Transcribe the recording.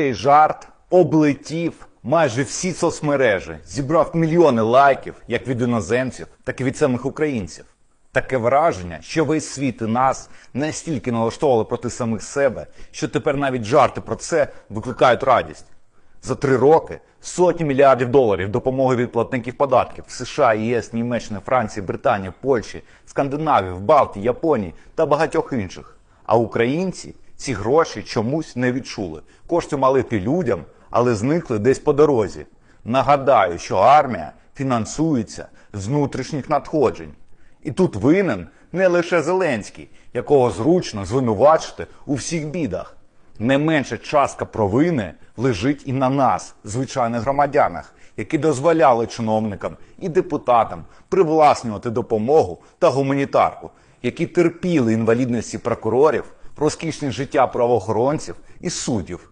Цей жарт облетів майже всі соцмережі, зібрав мільйони лайків як від іноземців, так і від самих українців. Таке враження, що весь світ і нас настільки налаштовували проти самих себе, що тепер навіть жарти про це викликають радість. За три роки сотні мільярдів доларів допомоги від платників податків в США, ЄС, Німеччини, Франції, Британії, Польщі, Скандинавії, Балтії, Японії та багатьох інших. А українці ці гроші чомусь не відчули. Кошти мали йти людям, але зникли десь по дорозі. Нагадаю, що армія фінансується з внутрішніх надходжень. І тут винен не лише Зеленський, якого зручно звинувачити у всіх бідах. Не менша частка провини лежить і на нас, звичайних громадянах, які дозволяли чиновникам і депутатам привласнювати допомогу та гуманітарку, які терпіли інвалідності прокурорів, розкішне життя правоохоронців і суддів.